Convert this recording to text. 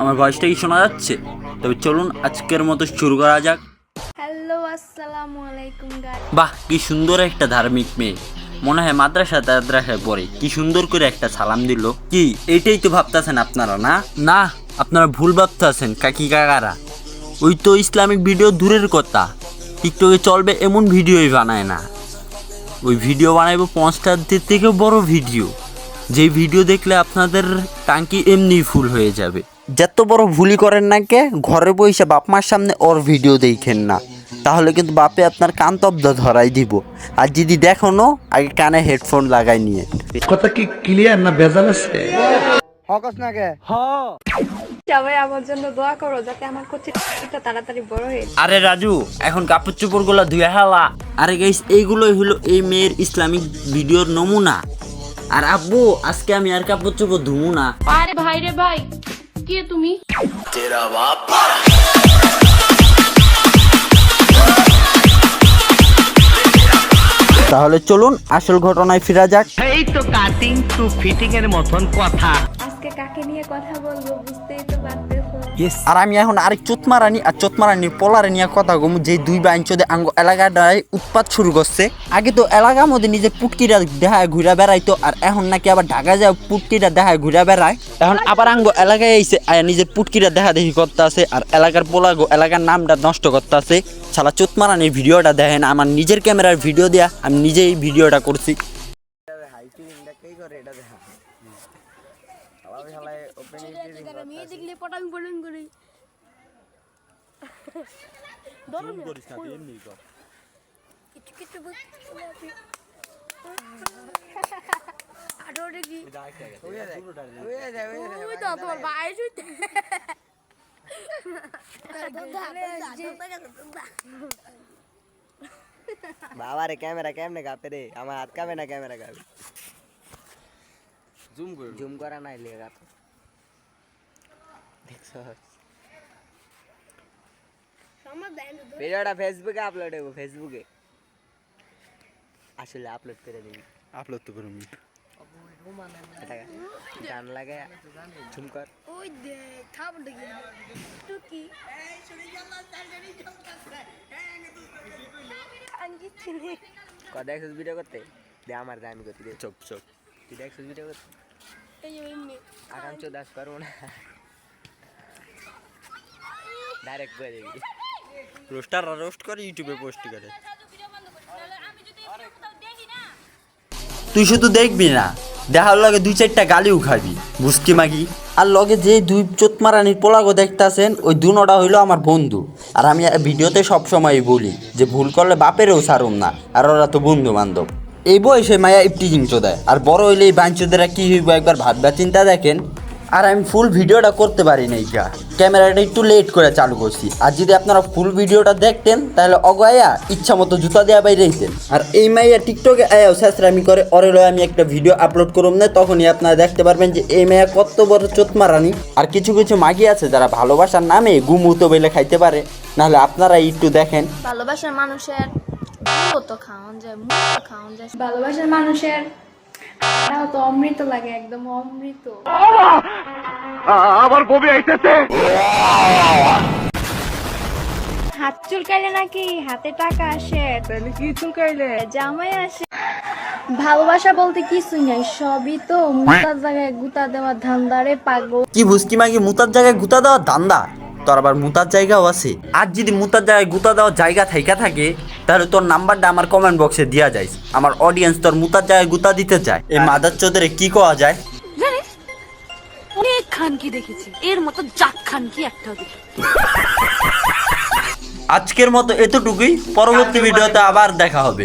আমার ভয়েসটা কি শোনা যাচ্ছে? তবে চলুন আজকের মতো শুরু করা যাক। হ্যালো আসসালামু আলাইকুম বাহ কি সুন্দর একটা ধার্মিক মেয়ে। মনে হয় মাদ্রাসা মাদ্রাসায় পড়ে। কি সুন্দর করে একটা সালাম দিল। কি এইটাই তো ভাবতেছেন আপনারা না? না আপনারা ভুল ভাবতেছেন কাকি কাকারা। ওই তো ইসলামিক ভিডিও দূরের কথা। টিকটকে চলবে এমন ভিডিওই বানায় না। ওই ভিডিও বানাইবো পঞ্চাশ থেকেও বড় ভিডিও। যে ভিডিও দেখলে আপনাদের টাঙ্কি এমনি ফুল হয়ে যাবে। যত বড় ভুলই করেন না কে ঘরে বসে বাপ মার সামনে ওর ভিডিও দেখেন না। তাহলে কিন্তু বাপে আপনার কান তব্দ ধরাই দিব। আর যদি দেখোনো আগে কানে হেডফোন লাগাই নিয়ে। কথা কি ক্লিয়ার না ভেজাল আছে? সবাই আমার জন্য দোয়া করো যাতে আমার কোচিংটা তাড়াতাড়ি বড় হয়ে আরে রাজু এখন কাপড় চোপড়গুলো ধুয়ে হেলা। আরে গাইস এইগুলোই হলো এই মেয়ের ইসলামিক ভিডিওর নমুনা। আর আব্বু আজকে আমি আর কাপড় চোপড় ধুমু না। আরে ভাই রে ভাই কে তুমি? তাহলে চলুন আসল ঘটনায় ফিরা যাক। এই তো কাটিং টু ফিটিং এর মতন কথা। কাকে নিয়ে কথা বলব, বুঝতেই তো পারতেছো। আর আমি এখন আরেক চোতমারানি, আর চোতমারানির পোলারে নিয়ে কথা কম যে দুই বাইঞ্চদে আঙ্গ এলাকাটায় উৎপাত শুরু করছে। আগে তো এলাকার মধ্যে নিজের পুটকিরা দেখায় ঘুরে বেড়াইতো আর এখন নাকি আবার ঢাকা যায় পুটকিরা দেখায় ঘুরে বেড়ায়। এখন আবার আঙ্গ এলাকায় আইছে আর নিজের পুটকিরা দেখা দেখি করতে আছে আর এলাকার পোলাগো, এলাকার নামটা নষ্ট করতে আছে সালা চোতমারানির ভিডিওটা দেখেন, আমার নিজের ক্যামেরার ভিডিও দেয়া আমি নিজেই ভিডিওটা করছি। মেয়ে দেখলে পটাং পটাং করে। কিছু কিছু বুঝতে পারছি। আরও দেখি। ওই তো তোর বাইরে শুইতে বাবা রে ক্যামেরা কেমনে কাঁপে রে? আমার হাত কাঁপে না ক্যামেরা কাঁপে? জুম করে জুম করা নাই লিয়ে কাঁপ দেখছ ভিডিওটা ফেসবুকে আপলোড হইব ফেসবুকে। আসলে আপলোড করে দিবি। আপলোড তো করুন গান লাগে ঝুম কর। ওই টুকি কত দেখছিস ভিডিও করতে? দে আমার দে আমি করতে দে। চোপ চোপ। তুই দেখছিস ভিডিও করতে? এই যে আকাঙ্ক্ষ দাস করব না। ডাইরেক্ট করে দিবি। রোস্টাররা রোস্ট করে ইউটিউবে পোস্ট করে। তুই শুধু দেখবি না দেখার লগে দুই চারটা গালিও খাবি বুঝকি মাগি? আর লগে যে দুই চোতমারানির পোলাগো দেখতাছেন ওই দু দুনোটা হইল আমার বন্ধু। আর আমি ভিডিওতে সবসময় বলি যে ভুল করলে বাপেরও ছাড়ুম না আর ওরা তো বন্ধু বান্ধব এই বয়সে মায়া ইপটিজিং চোদায় আর বড় হইলে এই বাঞ্চোদেরা কি হইব একবার ভাববা চিন্তা দেখেন? আর আমি ফুল ভিডিওটা করতে পারি নাই যা ক্যামেরাটা একটু লেট করে চালু করছি। আর যদি আপনারা ফুল ভিডিওটা দেখতেন তাহলে অগয়া ইচ্ছা মতো জুতা দেওয়া বাইরে হইতেন। আর এই মাইয়া টিকটকে আয়াও স্যাসরামি করে ওরে লয় আমি একটা ভিডিও আপলোড করুম না। তখনই আপনারা দেখতে পারবেন যে এই মাইয়া কত বড় চোতমারানি আর কিছু কিছু মাগি আছে যারা ভালোবাসার নামে গুমুতো বেলে খাইতে পারে। নাহলে আপনারা একটু দেখেন। ভালোবাসার মানুষের মুখ খাওয়ান যায় খাওয়ান যায়। ভালোবাসার মানুষের তো অমৃত লাগে একদম অমৃত। আমার বমি আইতেছে। হাত চুলকাইলে নাকি হাতে টাকা আসে? তাহলে কি চুলকাইলে? জামাই আসে। ভালোবাসা বলতে কিছুই নাই সবই তো মুতার জায়গায় গুতা দেওয়া ধান্দারে পাগল। কি বুঝকি মাগি মুতার জায়গায় গুতা দেওয়া ধান্দা? তোর আবার মুতার জায়গাও আছে। আর যদি মুতার জায়গায় গুতা দেওয়ার জায়গা থাইকা থাকে তাহলে তোর নাম্বারটা আমার কমেন্ট বক্সে দিয়া যায় আমার অডিয়েন্স তোর মুতার জায়গায় গুতা দিতে চায়। এই মাদার চোদরে কি কোয়া যায়? খানকি দেখেছি। এর মতো জাক খানকি একটাও দেখি আজকের মতো এতটুকুই। পরবর্তী ভিডিওতে আবার দেখা হবে।